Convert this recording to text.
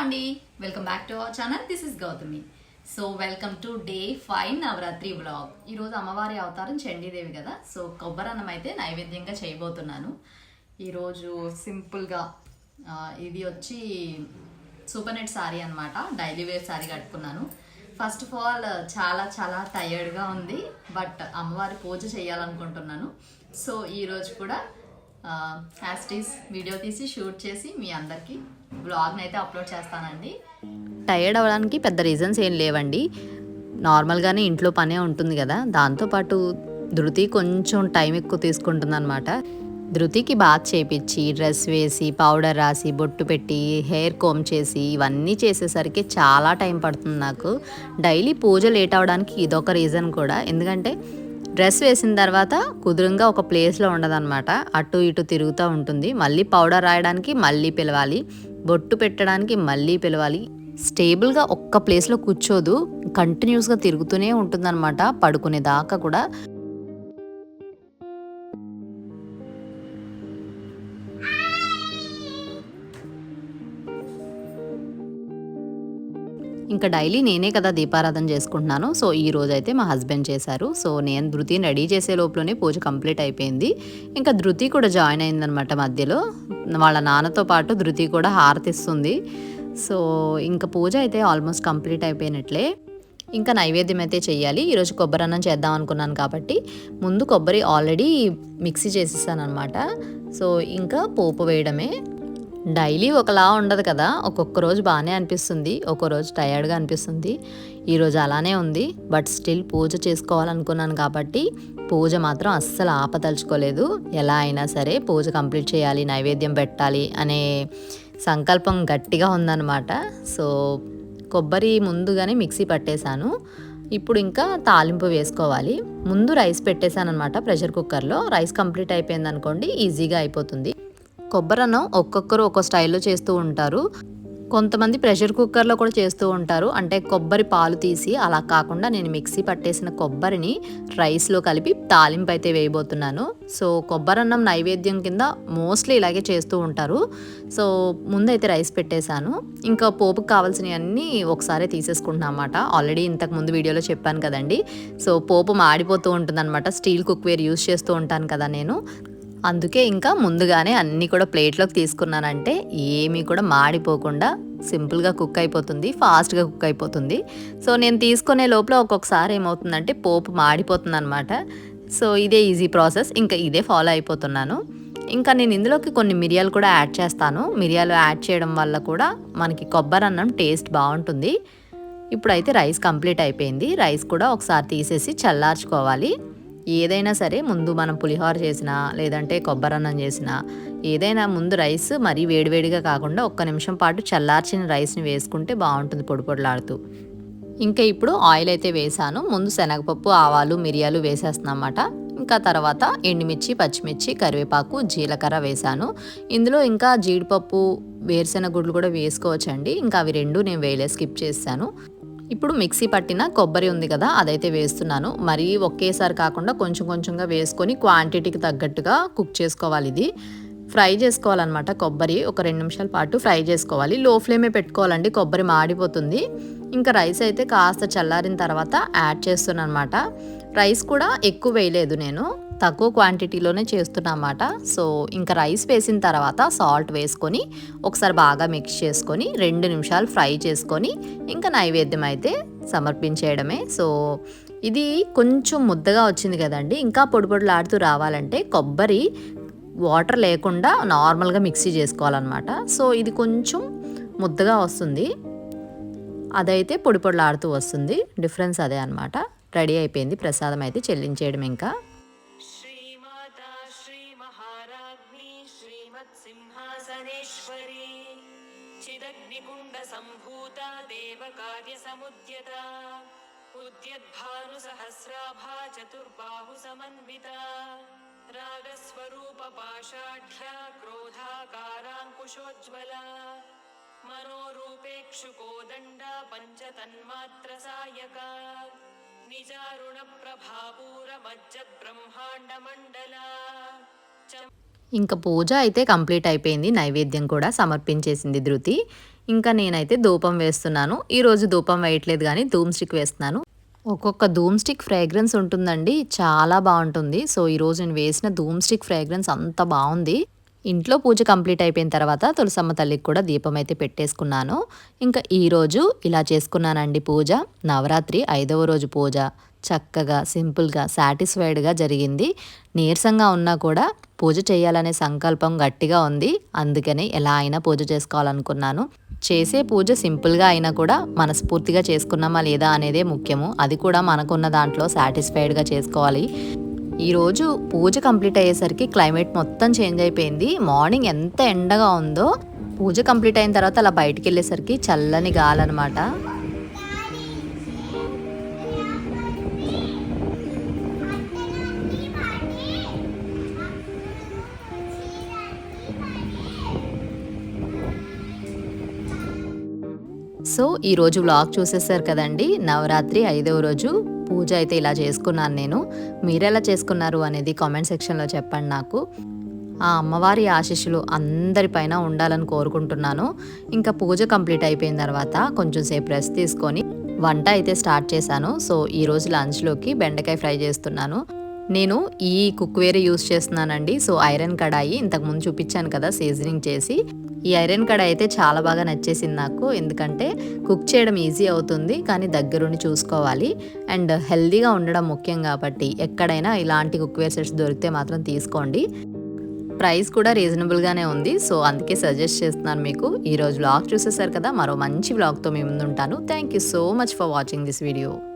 అండి. Welcome back to our channel this is Gautami so welcome to day five Navratri vlog ఈరోజు అమ్మవారి అవతారం చండీదేవి కదా. సో కొబ్బరన్నం అయితే నైవేద్యంగా చేయబోతున్నాను. ఈరోజు సింపుల్గా ఇది వచ్చి సూపర్ నెట్ శారీ అనమాట డైలీ వేర్ శారీ కట్టుకున్నాను. ఫస్ట్ ఆఫ్ ఆల్ చాలా చాలా టయర్డ్గా ఉంది. బట్ అమ్మవారి పూజ చేయాలనుకుంటున్నాను. సో ఈరోజు కూడా హ్యాస్టీస్ వీడియో తీసి షూట్ చేసి మీ అందరికీ బ్లాగ్ని అయితే అప్లోడ్ చేస్తానండి. టైర్డ్ అవ్వడానికి పెద్ద రీజన్స్ ఏం లేవండి. నార్మల్గానే ఇంట్లో పనే ఉంటుంది కదా. దాంతోపాటు ధృతి కొంచెం టైం ఎక్కువ తీసుకుంటుంది అనమాట ధృతికి బాత్ చేపించి డ్రెస్ వేసి పౌడర్ రాసి బొట్టు పెట్టి హెయిర్ కోమ్ చేసి ఇవన్నీ చేసేసరికి చాలా టైం పడుతుంది నాకు. డైలీ పూజ లేట్ అవడానికి ఇదొక రీజన్ కూడా. ఎందుకంటే డ్రెస్ వేసిన తర్వాత కుదురుగా ఒక ప్లేస్లో ఉండదన్నమాట. అటు ఇటు తిరుగుతూ ఉంటుంది. మళ్ళీ పౌడర్ రాయడానికి మళ్ళీ పిలవాలి. బొట్టు పెట్టడానికి మళ్ళీ పిలవాలి. స్టేబుల్గా ఒక్క ప్లేస్లో కూర్చోదు. కంటిన్యూస్గా తిరుగుతూనే ఉంటుందన్నమాట. పడుకునే దాకా కూడా. ఇంకా డైలీ నేనే కదా దీపారాధన చేసుకుంటున్నాను. సో ఈ రోజు అయితే మా హస్బెండ్ చేశారు. సో నేను ధృతిని రెడీ చేసే లోపలనే పూజ కంప్లీట్ అయిపోయింది. ఇంకా ధృతి కూడా జాయిన్ అయిందనమాట మధ్యలో. వాళ్ళ నాన్నతో పాటు ధృతి కూడా హారతిస్తుంది. సో ఇంకా పూజ అయితే ఆల్మోస్ట్ కంప్లీట్ అయిపోయినట్లే. ఇంకా నైవేద్యం అయితే చేయాలి ఈరోజు కొబ్బరి అన్నం చేద్దాం అనుకున్నాను కాబట్టి ముందు కొబ్బరి ఆల్రెడీ మిక్సీ చేసేసాను అనమాట సో ఇంకా పోపు వేయడమే. డైలీ ఒకలా ఉండదు కదా ఒక్కొక్క రోజు బాగానే అనిపిస్తుంది ఒక్కో రోజు టయర్డ్గా అనిపిస్తుంది. ఈరోజు అలానే ఉంది బట్ స్టిల్ పూజ చేసుకోవాలనుకున్నాను కాబట్టి పూజ మాత్రం అస్సలు ఆపదలుచుకోలేదు. ఎలా అయినా సరే పూజ కంప్లీట్ చేయాలి నైవేద్యం పెట్టాలి అనే సంకల్పం గట్టిగా ఉందన్నమాట. సో కొబ్బరి ముందుగానే మిక్సీ పట్టేశాను. ఇప్పుడు ఇంకా తాలింపు వేసుకోవాలి. ముందు రైస్ పెట్టేశాను అనమాట ప్రెషర్ కుక్కర్లో. రైస్ కంప్లీట్ అయిపోయింది అనుకోండి ఈజీగా అయిపోతుంది. కొబ్బరన్నం ఒక్కొక్కరు ఒక్కో స్టైల్లో చేస్తూ ఉంటారు. కొంతమంది ప్రెషర్ కుక్కర్లో కూడా చేస్తూ ఉంటారు. అంటే కొబ్బరి పాలు తీసి అలా కాకుండా నేను మిక్సీ పట్టేసిన కొబ్బరిని రైస్లో కలిపి తాలింపు అయితే వేయబోతున్నాను. సో కొబ్బరన్నం నైవేద్యం కింద మోస్ట్లీ ఇలాగే చేస్తూ ఉంటారు. సో ముందైతే రైస్ పెట్టేశాను. ఇంకా పోపుకి కావాల్సినవన్నీ ఒకసారి తీసేసుకుంటున్నాను అనమాట ఆల్రెడీ ఇంతకు ముందు వీడియోలో చెప్పాను కదండి. సో పోపు మాడిపోతూ ఉంటుందన్నమాట. స్టీల్ కుక్వేర్ యూస్ చేస్తూ ఉంటాను కదా నేను. అందుకే ఇంకా ముందుగానే అన్నీ కూడా ప్లేట్లోకి తీసుకున్నానంటే ఏమీ కూడా మాడిపోకుండా సింపుల్గా కుక్ అయిపోతుంది ఫాస్ట్గా కుక్ అయిపోతుంది. సో నేను తీసుకునే లోపల ఒక్కొక్కసారి ఏమవుతుందంటే పోపు మాడిపోతుంది అనమాట సో ఇదే ఈజీ ప్రాసెస్. ఇంకా ఇదే ఫాలో అయిపోతున్నాను. ఇంకా నేను ఇందులోకి కొన్ని మిరియాలు కూడా యాడ్ చేస్తాను. మిరియాలు యాడ్ చేయడం వల్ల కూడా మనకి కొబ్బరి అన్నం టేస్ట్ బాగుంటుంది. ఇప్పుడైతే రైస్ కంప్లీట్ అయిపోయింది. రైస్ కూడా ఒకసారి తీసేసి చల్లార్చుకోవాలి. ఏదైనా సరే ముందు మనం పులిహోర చేసినా లేదంటే కొబ్బరన్నం చేసినా ఏదైనా ముందు రైస్ మరీ వేడివేడిగా కాకుండా ఒక్క నిమిషం పాటు చల్లార్చిన రైస్ని వేసుకుంటే బాగుంటుంది పొడి పొడిలాడుతూ. ఇంకా ఇప్పుడు ఆయిల్ అయితే వేసాను. ముందు శనగపప్పు ఆవాలు మిరియాలు వేసేస్తున్నమాట ఇంకా తర్వాత ఎండుమిర్చి పచ్చిమిర్చి కరివేపాకు జీలకర్ర వేసాను. ఇందులో ఇంకా జీడిపప్పు వేరుశెనగ గుడ్లు కూడా వేసుకోవచ్చండి. ఇంకా అవి రెండు నేను వేలే స్కిప్ చేశాను. ఇప్పుడు మిక్సీ పట్టిన కొబ్బరి ఉంది కదా అదైతే వేస్తున్నాను. మరీ ఒకేసారి కాకుండా కొంచెం కొంచెంగా వేసుకొని క్వాంటిటీకి తగ్గట్టుగా కుక్ చేసుకోవాలి ఇది. ఫ్రై చేసుకోవాలన్నమాట కొబ్బరి ఒక రెండు నిమిషాల పాటు ఫ్రై చేసుకోవాలి. లో ఫ్లేమే పెట్టుకోవాలండి కొబ్బరి మాడిపోతుంది. ఇంకా రైస్ అయితే కాస్త చల్లారిన తర్వాత యాడ్ చేస్తున్నాను అనమాట రైస్ కూడా ఎక్కువ వేయలేదు నేను. తక్కువ క్వాంటిటీలోనే చేస్తున్నమాట సో ఇంకా రైస్ వేసిన తర్వాత సాల్ట్ వేసుకొని ఒకసారి బాగా మిక్స్ చేసుకొని రెండు నిమిషాలు ఫ్రై చేసుకొని ఇంకా నైవేద్యం అయితే సమర్పించేయడమే. సో ఇది కొంచెం ముద్దగా వచ్చింది కదండి. ఇంకా పొడి పొడిలాడుతూ రావాలంటే కొబ్బరి వాటర్ లేకుండా నార్మల్గా మిక్సీ చేసుకోవాలన్నమాట. సో ఇది కొంచెం ముద్దగా వస్తుంది. అదైతే పొడి పొడిలాడుతూ వస్తుంది. డిఫరెన్స్ అదే అనమాట రెడీ అయిపోయింది. ప్రసాదం అయితే చెల్లించేయడం ఇంకా. चिदग्निकुण्डसम्भूता देवकार्यसमुद्यता उद्यद्भानुसहस्राभा चतुर्बाहुसमन्विता रागस्वरूपपाषाढ्या क्रोधाकाराङ्कुशोज्ज्वला मनोरूपेक्षुकोदण्डा पञ्चतन्मात्रसायका निजारुणप्रभापूरमज्जद्ब्रह्माण्डमण्डला च ఇంకా పూజ అయితే కంప్లీట్ అయిపోయింది. నైవేద్యం కూడా సమర్పించేసింది ధృతి. ఇంకా నేనైతే ధూపం వేస్తున్నాను. ఈరోజు ధూపం వేయట్లేదు కానీ ధూమ్ స్టిక్ వేస్తున్నాను. ఒక్కొక్క ధూమ్ స్టిక్ ఫ్రేగ్రెన్స్ ఉంటుందండి. చాలా బాగుంటుంది. సో ఈరోజు నేను వేసిన ధూమ్ స్టిక్ ఫ్రేగ్రెన్స్ అంత బాగుంది. ఇంట్లో పూజ కంప్లీట్ అయిపోయిన తర్వాత తులసమ్మ తల్లికి కూడా దీపం అయితే పెట్టేసుకున్నాను. ఇంకా ఈరోజు ఇలా చేసుకున్నానండి పూజ. నవరాత్రి ఐదవ రోజు పూజ. చక్కగా సింపుల్గా సాటిస్ఫైడ్గా జరిగింది. నీరసంగా ఉన్నా కూడా పూజ చేయాలనే సంకల్పం గట్టిగా ఉంది. అందుకని ఎలా అయినా పూజ చేసుకోవాలనుకున్నాను. చేసే పూజ సింపుల్గా అయినా కూడా మనస్ఫూర్తిగా చేసుకున్నామా లేదా అనేదే ముఖ్యము. అది కూడా మనకున్న దాంట్లో సాటిస్ఫైడ్గా చేసుకోవాలి. ఈరోజు పూజ కంప్లీట్ అయ్యేసరికి క్లైమేట్ మొత్తం చేంజ్ అయిపోయింది. మార్నింగ్ ఎంత ఎండగా ఉందో పూజ కంప్లీట్ అయిన తర్వాత అలా బయటికి వెళ్ళేసరికి చల్లని గాలన్నమాట సో ఈరోజు వ్లాగ్ చూసేసారు కదండి. నవరాత్రి ఐదవ రోజు. పూజ అయితే ఇలా చేసుకున్నాను నేను. మీరెలా చేసుకున్నారు అనేది కామెంట్ సెక్షన్లో చెప్పండి నాకు. ఆ అమ్మవారి ఆశీస్సులు అందరిపైన ఉండాలని కోరుకుంటున్నాను. ఇంకా పూజ కంప్లీట్ అయిపోయిన తర్వాత కొంచెం సేపు రెస్ట్ తీసుకొని వంట అయితే స్టార్ట్ చేశాను. సో ఈరోజు లంచ్లోకి బెండకాయ ఫ్రై చేస్తున్నాను. నేను ఈ కుక్వేర్ యూస్ చేస్తున్నానండి. సో ఐరన్ కడాయి ఇంతకుముందు చూపించాను కదా సీజనింగ్ చేసి. ఈ ఐరన్ కడాయి అయితే చాలా బాగా నచ్చేసింది నాకు. ఎందుకంటే కుక్ చేయడం ఈజీ అవుతుంది కానీ దగ్గరుండి చూసుకోవాలి. అండ్ హెల్దీగా ఉండడం ముఖ్యం కాబట్టి ఎక్కడైనా ఇలాంటి కుక్వేర్ సెట్స్ దొరికితే మాత్రం తీసుకోండి. ప్రైస్ కూడా రీజనబుల్గానే ఉంది. సో అందుకే సజెస్ట్ చేస్తున్నాను మీకు. ఈరోజు వ్లాగ్ చూసేసారు కదా మరో మంచి వ్లాగ్తో మీ ముందు ఉంటాను thank you so much for watching this video.